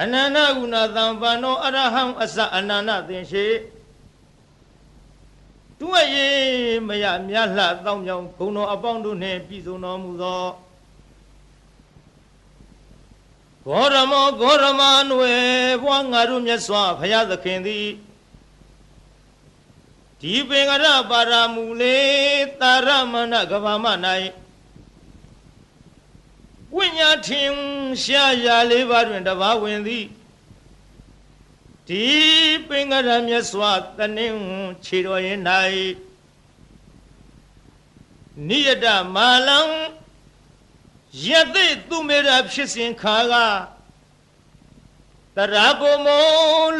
အနန္တကုဏသံပန္နောအရဟံအစအနန္တသင်္ရှိသူအရေးမရမြတ်လှတောင်းကြောင်ဘုံတော်အပေါင်းတို့နှင့်ပြည်စုံတော်မူသောဂေါရမောဂေါရမနွယ်ဘွားငါတို့မြတ်စွာဘုရားသခင်သည်ဒီပင်ကရပါရမူလေတာရမဏကဗာမ၌ ဝိညာထင်ရှားရာလေးပါးတွင်တပါးဝင်သည်ဒီပင်ကရမြတ်စွာတနင်းခြေတော်ရင်၌နိယတမာလံယသိသူမေရဖြစ်စဉ်ခါကတရာဘုံမ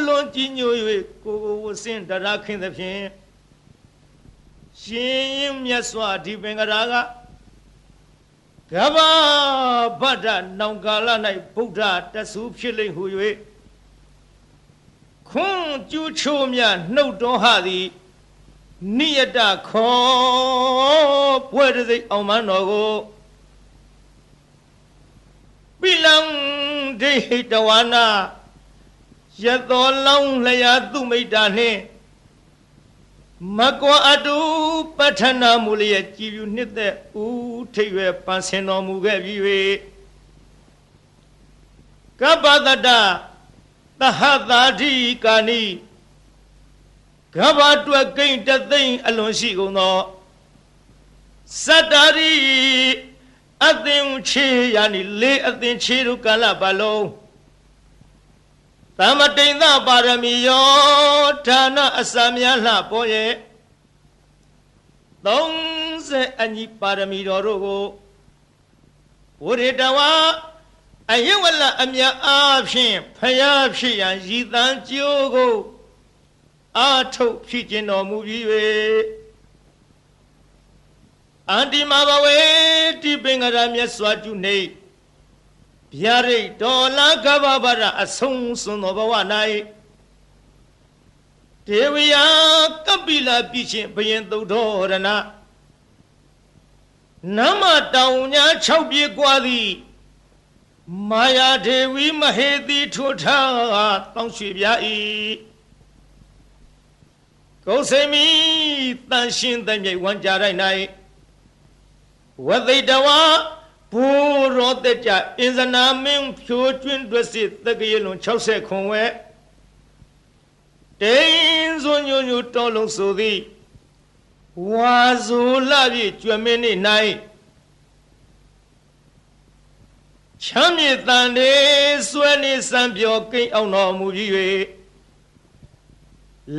လွန်ကြည်ညို၍ကိုကိုဝစင်တရာခင်သဖြင့်ရှင်ရင်မြတ်စွာဒီပင်ကရာက ကဘာဗဒ္ဒနောင်ကာလ၌ဗုဒ္ဓတဆူဖြစ်လိမ့်ဟု၍ခွန်းကျူးချိုးမြနှုတ်တော်ဟသည်နိယတခောပွဲတစိအောင်မတော်ကိုပိလံဒိဟိတဝနာယသောလောင်းလျာသူမိတ်တာနှင့် မကွာအတုပဋ္ဌနာမူလျက်ကြည်ပြူနှစ်သက်ဦးထိပ်ရွယ်ပန်းစင်တော်မူခဲ့ပြီး၍ကပ္ပတတသဟတာတိကာနိကဘာတွက်ကိန်းတသိမ့်အလွန်ရှိကုန်သောစတ္တာရိအသင်ချေယာနိလေးအသင်ချေတို့ကာလပတ်လုံး သမတိန်သပါရမီယောဌာနအစများလှပေါ်ရဲ့30အညီပါရမီတော်တို့ကိုဝရိတဝါအယဝလအမြအားဖြင့်ဖယားဖြစ်ရန်ရည်တန်းကြိုးကိုအာထုတ်ဖြစ်ခြင်းတော်မူပြီး၍အန္တိမဘဝေတိပင်္ဂရမြတ်စွာကျုနေ ဗျာရိတ်ဒေါ်လာကဗ္ဗဗရအဆုံးစွန်သောဘဝ၌ဒေဝယကပိလပြည့်ချင်းဘယင်သုဒ္ဓရဏနမတောင်ညာ6ပြေกว่าသည်မာယာဒေဝီမဟေတိထိုထားတောင်းရွှေပြ၏ကိုယ်စိမီတန်ရှင်းတဲ့မြိတ်ဝမ်းကြတိုင်း၌ဝသိတဝါဘူ ရောတက်ကြအင်ဇနာမင်းဖြိုးကျွင်းတွက်စစ်တက္ကရေလုံး60ခွန်ဝဲတိန်စွညွညွတော်လုံးဆိုသည်ဝါဇူလာပြည့်ကျွမ်းမင်းနေ့၌ချမ်းမြေတန်တေစွဲနေစံပြောကိန်းအောင်တော်မူပြီး၍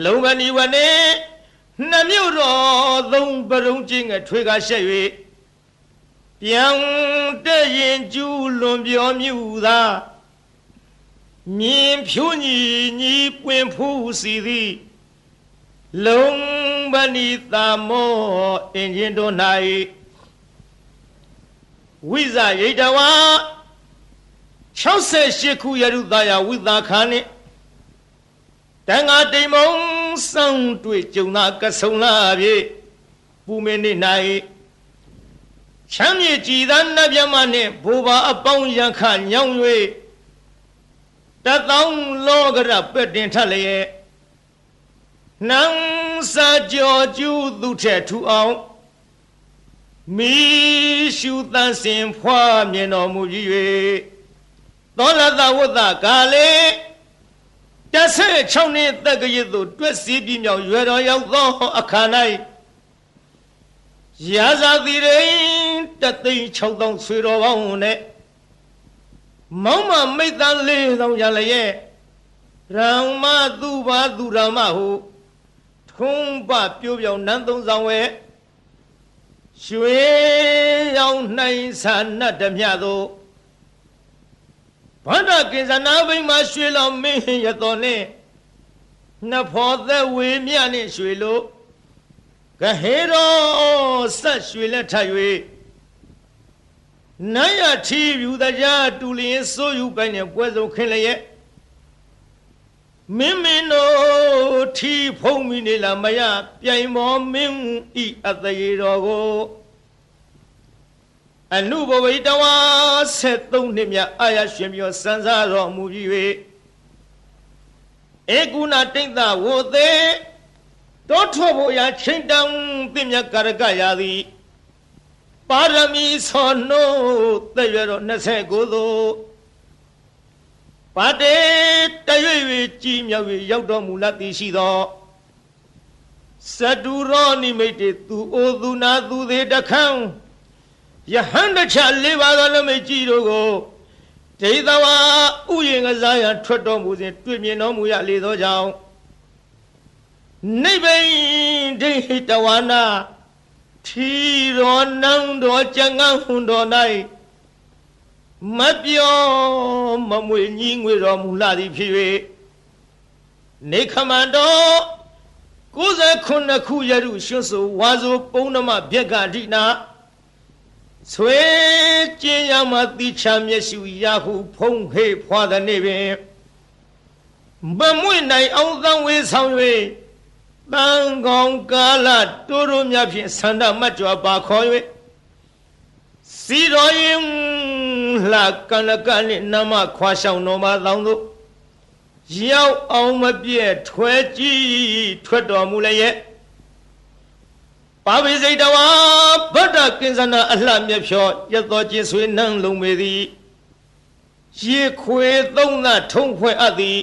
လုံမဏီဝနေနှမြို့တော်သုံးပရုံချင်းငထွေကားရှက်၍ ပြန်တဲ့ရင်ကျူးလွန်ပြောမြူသာမြင်ဖြူညီညီပွင့်ဖူးစီသည်လုံပဏိတာမောအင်ဂျင်တို့၌ဝိဇရိတဝါ68ခုယရုသာယဝိသာခာနှင့်တန်ဃာတိမ်မုံစောင်းတွေ့ကြုံသာကဆုံလာပြီပူမင်းနေ၌ ချမ်းမြေကြည်သာနတ်မြမနှင့်ဘူပါအပေါင်းရန်ခညောင်း၍တသောင်းလောကရပက်တင်ထလျက်နန်းစာကြောကျူးသူထက်ထူအောင်မိရှုတန်စင်ဖွာမြင်တော်မူကြီး၍သောလသဝတ္တကာလေတဆဲ6နှစ်တက္ကရာသို့တွက်စီးပြမြောက်ရွယ်တော်ရောက်သောအခါ၌ရာဇာတိရိ တသိန်း6000ဆွေတော်ပေါင်းနဲ့မောင်းမမိတ်တန်4000ရလျက်ရံမသူပါသူရမဟုထုံးပပြိုးပြောင်နန်းသုံးဆောင်ဝဲရွှေရောင်နိုင်ဆာနတ်ဓမြသောဗန္ဒကိဇနာဘိမှာရွှေလောင်မင်းရတော်နဲ့နှစ်ဖော်သက်ဝေမြနဲ့ရွှေလို့ကဟေရောဆက်ရွှေလက်ထ၍ နတ်ရထီယူတကြားတူလျင်စိုးယူပိုင်နဲ့ပွဲစုံခင်းလျက်မင်းမင်းတို့ထီဖုံးမိနေလားမရပြိုင်မောမင်းဤအသေးတော်ကိုအနုဘဝိတဝါ73နှစ်မြအာရရှင်ပြောစံစားတော်မူပြီး၍ဧကုဏတိတ်္တဝေသေးတောထောဖို့ရာချိန်တံသင်မြတ်ကာရကရာသည် ပါရမီဆောနို့တဲ့ရတော့29သို့ပါတေတရွေ့၍ကြီးမြောက်၍ရောက်တော်မူလသည်ရှိသောစတုရောနိမိတ်တေသူအိုသူနာသူသေးတခန်းယဟန်တချလေးပါးသောလမိတ်ကြီးတို့ကိုဒိသဝါဥယျင်ကစားရန်ထွက်တော်မူစဉ်တွေ့မြင်တော်မူရလေသောကြောင့်နိဗ္ဗိန်ဒိဋ္ဌဝါနာ ထီရောနံတော်ကြံငန်းဟွန်တော်၌မပြောမမွေညီငွေတော်မူလာသည်ဖြစ်၍နေခမန္တော်69ခုရရုရွှွဆိုဝါဆိုပုံနမဗျက်ကဒိနာဆွေကျင်းရမတိချမျက်စုရဟုဖုံးဟေဖွာသည်နေ့ပင်မမွေနိုင်အောင်သံဝေဆောင်၍ တန်ကောင်ကာလတိုးတိုးမြဖြင့်ဆန္ဒမတ်ကြွားပါခေါ်၍စီတော်ရင်လှကနကနှင့်နမခွာဆောင်တော်မှာလောင်းတို့ရောက်အောင်မပြည့်ထွဲကြည့်ထွက်တော်မူလည်းရဲ့ပါဝိစိတ်တဝါဗဒ္ဒကင်္စနာအလှမြဖြောရတော်ချင်းဆွေနှံလုံးပေသည်ရေခွေသုံးသထုံးဖွဲ့အပ်သည်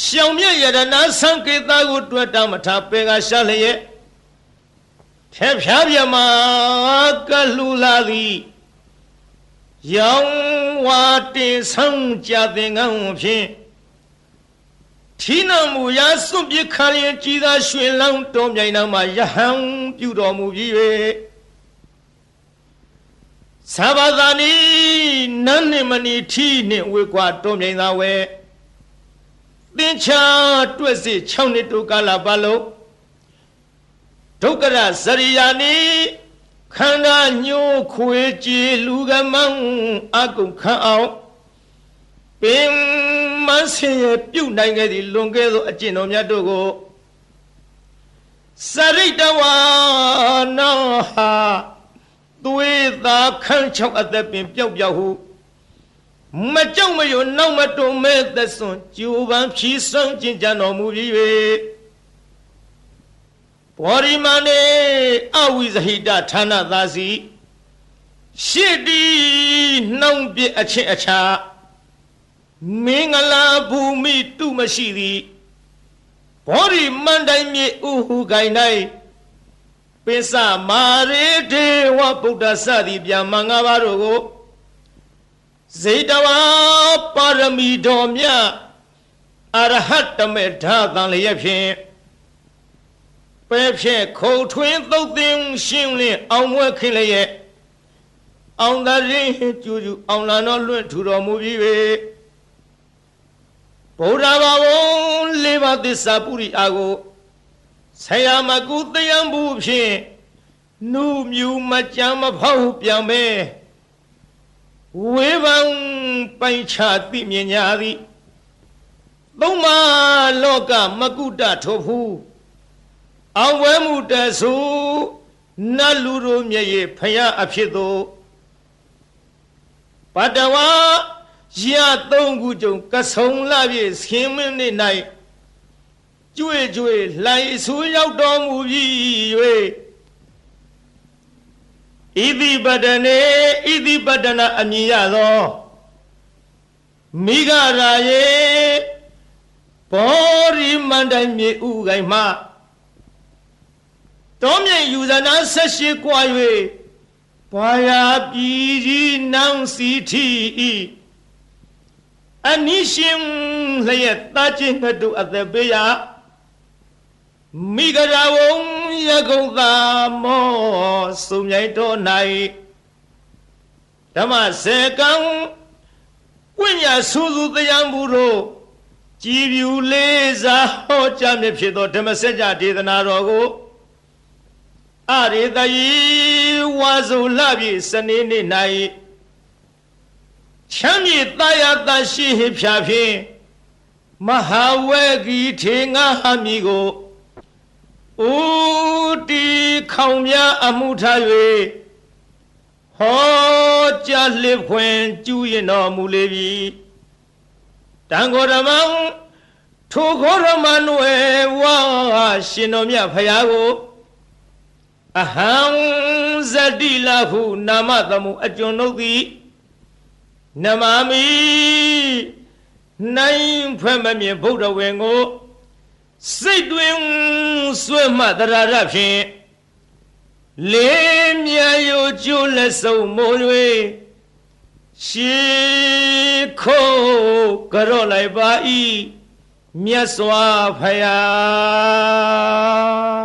ရှောင်မြရတနာဆံကေတာကိုတွတ်တမထပေကရှာလျက်ဖျက်ဖျားပြမကလူလာသည်ရောင်ဝါတင်ဆောင်ကြတဲ့ငန်းဖြင့်ထီနမူရာစွန့်ပစ်ခါရင်ကြည်သာရွှင်လောင်းတော်မြိုင်နာမှာယဟန်ပြုတော်မူပြီး၍သဘာသာနီနန်းနှင့်မနီထီနှင့်ဝေကွာတော်မြိုင်သာဝဲ သင်္ချာတွက်စီ6နှစ်တိုကာလပတ်လုံးဒုက္ကရဇရိယာနီခန္ဓာညှိုးခွေကြည်လူကမန်းအကုခန့်အောင်ပင်မဆင်ရပြုတ်နိုင်ခဲ့သည့်လွန်ခဲ့သောအကျင့်တော်မြတ်တို့ကိုစရိတဝါနောဟာသွေးသာခန့်ချောက်အသက်ပင်ပျောက်ပျောက်ဟု မကြောက်မရွံနောက်မတုံမဲ့သက်စွန်ကျူပန်းဖြီးစွန့်ကျင်ကြံတော်မူပြီး၍ဘောရိမနေအဝိဇဟိတဌာနသာစီရှစ်တီနှောင်းပြအချင်းအခြားမင်္ဂလာဘူမိတုမရှိသည်ဘောရိမန္တိုင်မြေဥဟုကိုင်၌ပိစမာရေဒေဝဗုဒ္ဓစသည်ဗျာမင်္ဂပါတို့ကို ဇေတဝါပါရမီတော်မြတ်အရဟတမေဓာတန်လျက်ဖြင့်ပဲဖြင့်ခုံထွင်းသုတ်သင်ရှင်းလင်းအောင်မွဲခင်းလျက်အောင်သာရင်ကျူကျူအောင်လာတော်လွင့်ထူတော်မူပြီး၍ဗုဒ္ဓဘာဝလေးပါးသစ္စာပုရိအာကိုဆရာမကုတယံဘူးဖြင့်နုမြူမကြမ်းမဖောက်ပြန်ပဲ ဝေဘံပိုင်ချသိမြင်ညာသည်သုံးမလောကမကုတထောဖူးအောင်ဝဲမှုတဆူနတ်လူတို့မျက်ရည်ဖယားအဖြစ်သို့ပတဝါရသုံးခုကြုံကဆုံလာပြည့်ဆင်းမင်းနေ၌ကျွေကျွေလှိုင်ဆူရောက်တော်မူပြီး၍ ဣတိပတနေဣတိပတနာအမည်ရသောမိဂရာယေဘောရိမန္တိုင်မြေဥကိုင်မှတောမြိတ်ယူဇနာဆက်ရှိကွာ၍ဘာယာပြည်ကြီးနန်းစီထီဤအနိရှင်လျက်တာချင်းငှတုအသက်ပေးရမိဂရာဝုံ ရကုံသာမောစုံမြိုင်တော်၌ဓမ္မစေကံဝိညာဆူဆူတရားမှုတို့ကြည်ပြူလေးစားဟောကြားမြဖြစ်သောဓမ္မစကြာဒေသနာတော်ကိုအရိတယီဝါစုလပြီစနေနေ့၌ချမ်းမြေတာယာတရှိဟဖြာဖြင့်မဟာဝေဂီထေငါဟမီကို ဦးတီခေါင်များအမှုထား၍ဟောကြားလစ်ခွင်ကျူးရင်တော်မူလေပြီတန်ခေါ်ဓမ္မထထိုခေါရမနွယ်ဝါရှင်တော်မြတ်ဖရာကိုအဟံဇတိလဟုနာမသမှုအကျွန်ုပ်သည်နမမိနိုင်ဖွဲ့မမြင်ဗုဒ္ဓဝင်ကို စိတ်တွင်ဆွဲမှတရာရဖြင့်လေးမြယိုကျိုးလက်စုံမိုး၍ရှေခိုးကြော့လိုက်ပါ၏မြတ်စွာဘုရား